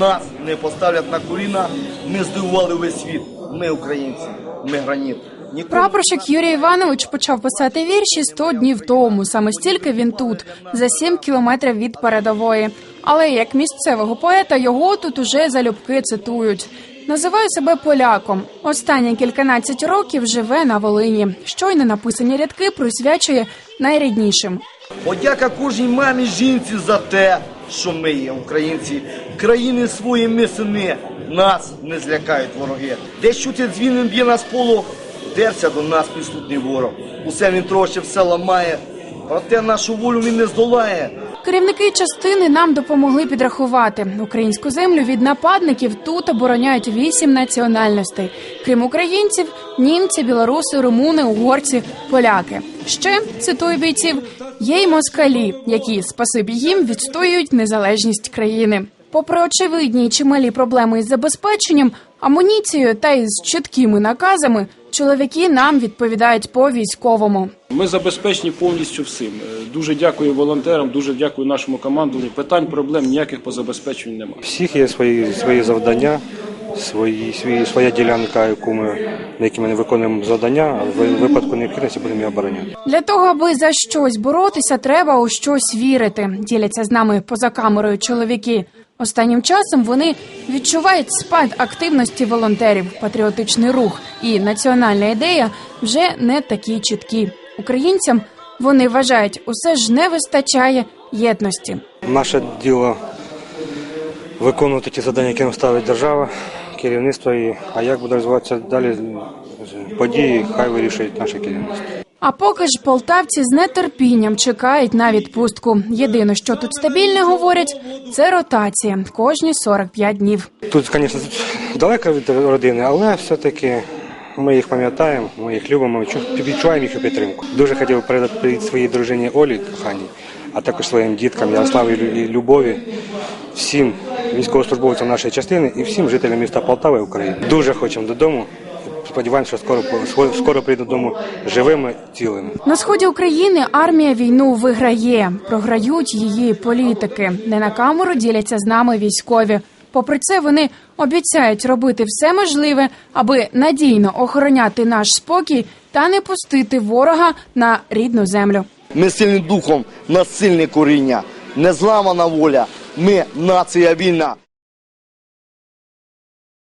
нас не поставлять на коліна, ми здивували весь світ. Ми українці, ми граніт. Ніколи Прапорщик Юрій Іванович почав писати вірші 100 днів тому. Саме стільки він тут, за 7 кілометрів від передової. Але як місцевого поета його тут уже залюбки цитують. Називає себе поляком. Останні кільканадцять років живе на Волині. Щойно написані рядки присвячує найріднішим. Подяка кожній мамі жінці за те, що ми є українці. Країни свої ми сини, нас не злякають вороги. Де чути дзвінин б'є нас сполох, дерся до нас підступний ворог. Усе він трохи все ламає, проте нашу волю він не здолає. Керівники частини нам допомогли підрахувати українську землю від нападників. Тут обороняють вісім національностей. Крім українців, німці, білоруси, румуни, угорці, поляки. Ще цитую бійців, є й москалі, які спасибі їм відстоюють незалежність країни. Попри очевидні й чималі проблеми із забезпеченням, амуніцією та із чіткими наказами, чоловіки нам відповідають по військовому. Ми забезпечені повністю всім. Е, Дуже дякую волонтерам, дуже дякую нашому командуванню. Питань, проблем ніяких по забезпеченню немає. Всіх є свої, свої завдання, свої, свої, своя ділянка, яку ми, на якій ми не виконуємо завдання, а в випадку необхідності будемо її обороняти. Для того, аби за щось боротися, треба у щось вірити. Діляться з нами поза камерою чоловіки. Останнім часом вони відчувають спад активності волонтерів, патріотичний рух і національна ідея вже не такі чіткі. Українцям вони вважають, усе ж не вистачає єдності. Наше діло виконувати ті завдання, які нам ставить держава, керівництво, і, а як буде розвиватися далі події, хай вирішують наше керівництво. А поки ж полтавці з нетерпінням чекають на відпустку. Єдине, що тут стабільне говорять, це ротація кожні 45 днів. Тут, звісно, далеко від родини, але все-таки ми їх пам'ятаємо, ми їх любимо, чу- відчуваємо їхню підтримку. Дуже хотів передати своїй дружині Олі коханій, а також своїм діткам Ярославі і Любові, всім військовослужбовцям нашої частини і всім жителям міста Полтави України. Дуже хочемо додому. Сподіваємося, що скоро скоро- прийду додому живими, цілими. На сході України армія війну виграє, програють її політики. Не на камеру діляться з нами військові. Попри це, вони обіцяють робити все можливе, аби надійно охороняти наш спокій та не пустити ворога на рідну землю. Ми сильні духом, нас сильне коріння, незламана воля. Ми нація вільна.